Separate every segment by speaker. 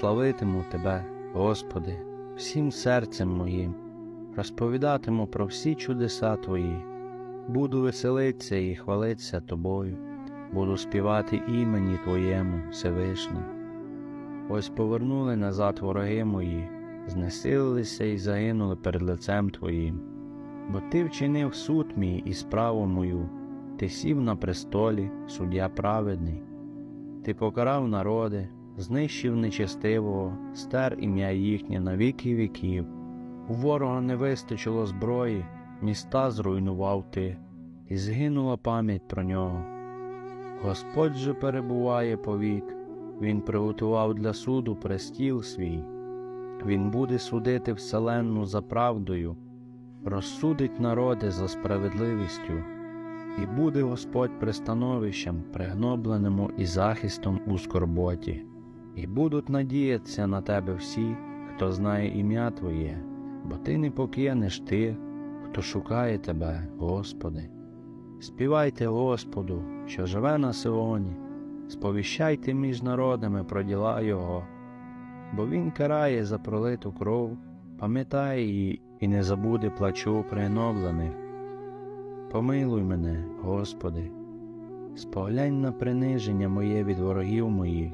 Speaker 1: Славитиму Тебе, Господи, всім серцем моїм, розповідатиму про всі чудеса Твої, буду веселитися і хвалитися Тобою, буду співати імені Твоєму Всевишній. Ось повернули назад вороги мої, знесилилися і загинули перед лицем Твоїм. Бо Ти вчинив суд мій і справу мою, Ти сів на престолі, суддя праведний. Ти покарав народи, знищив нечестивого, стер ім'я їхнє на віки віків. У ворога не вистачило зброї, міста зруйнував ти, і згинула пам'ять про нього. Господь же перебуває повік, Він приготував для суду престіл свій, Він буде судити вселенну за правдою, розсудить народи за справедливістю, і буде Господь пристановищем, пригнобленому і захистом у скорботі, і будуть надіятися на тебе всі, хто знає ім'я Твоє, бо Ти не покинеш тих, хто шукає Тебе, Господи. Співайте Господу, що живе на Сионі, сповіщайте між народами про діла Його, бо Він карає за пролиту кров, пам'ятає її і не забуде плачу пригноблених. Помилуй мене, Господи, споглянь на приниження моє від ворогів моїх,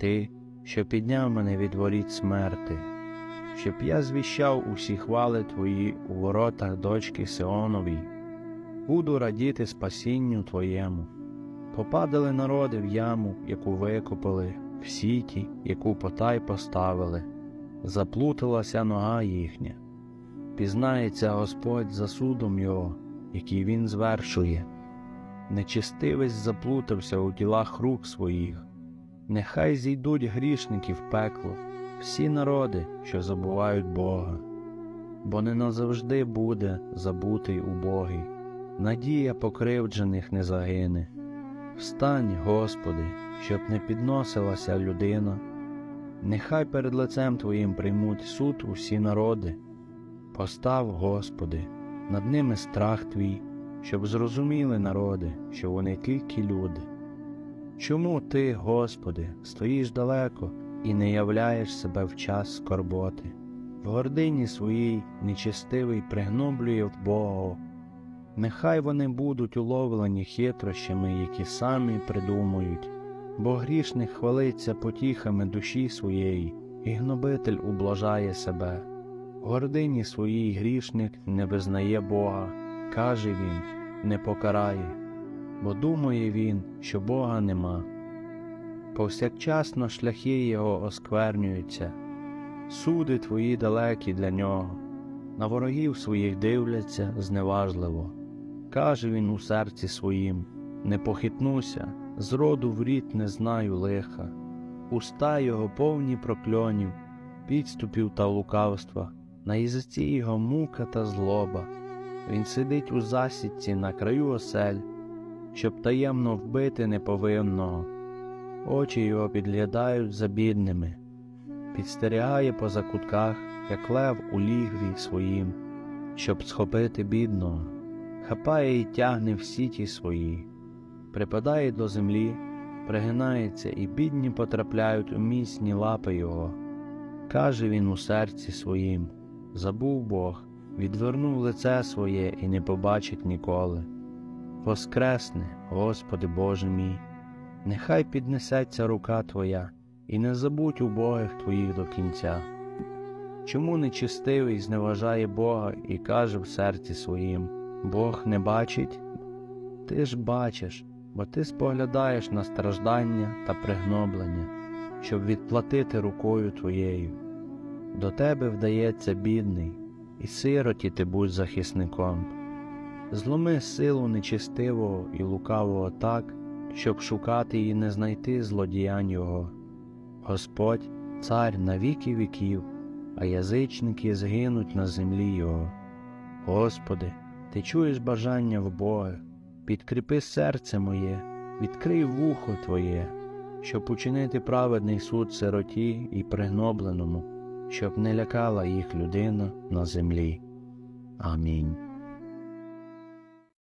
Speaker 1: Ти, що підняв мене від воріт смерти, щоб я звіщав усі хвали Твої у воротах дочки Сионовій буду радіти спасінню Твоєму. Попадали народи в яму, яку викопали, в сіті, яку потай поставили, заплуталася нога їхня. Пізнається Господь за судом Його, який Він звершує. Нечистивець заплутався у ділах рук своїх, нехай зійдуть грішники в пекло, всі народи, що забувають Бога, бо не назавжди буде забутий убогий надія покривджених не загине. Встань, Господи, щоб не підносилася людина, нехай перед лицем Твоїм приймуть суд усі народи. Постав, Господи, над ними страх Твій, щоб зрозуміли народи, що вони тільки люди. Чому Ти, Господи, стоїш далеко і не являєш себе в час скорботи? В гордині своїй нечестивий пригноблює в Бога. Нехай вони будуть уловлені хитрощами, які самі придумують, бо грішник хвалиться потіхами душі своєї, і гнобитель ублажає себе. В гордині своїй грішник не визнає Бога, каже він, не покарає, бо думає він, що Бога нема. Повсякчасно шляхи його осквернюються, суди твої далекі для нього, на ворогів своїх дивляться зневажливо. Каже він у серці своїм не похитнуся, зроду в рід не знаю лиха, уста його повні прокльонів, підступів та лукавства, на язиці його мука та злоба. Він сидить у засідці на краю осель, щоб таємно вбити неповинного. Очі його підглядають за бідними, підстерігає по закутках, як лев у лігві своїм, щоб схопити бідного хапає і тягне в сіті свої, припадає до землі, пригинається, і бідні потрапляють у міцні лапи його. Каже він у серці своїм забув Бог, відвернув лице своє і не побачить ніколи. Воскресне, Господи Боже мій, нехай піднесеться рука Твоя, і не забудь убогих Твоїх до кінця. Чому нечистивий зневажає Бога і каже в серці своїм Бог не бачить, ти ж бачиш, бо ти споглядаєш на страждання та пригноблення, щоб відплатити рукою твоєю. До тебе вдається бідний, і сироті ти будь захисником. Зломи силу нечистивого і лукавого так, щоб шукати і не знайти злодіянь його. Господь, цар на віки віків, а язичники згинуть на землі Його. Господи, ти чуєш бажання в Бога, підкріпи серце моє, відкрий вухо Твоє, щоб учинити праведний суд сироті і пригнобленому, щоб не лякала їх людина на землі. Амінь.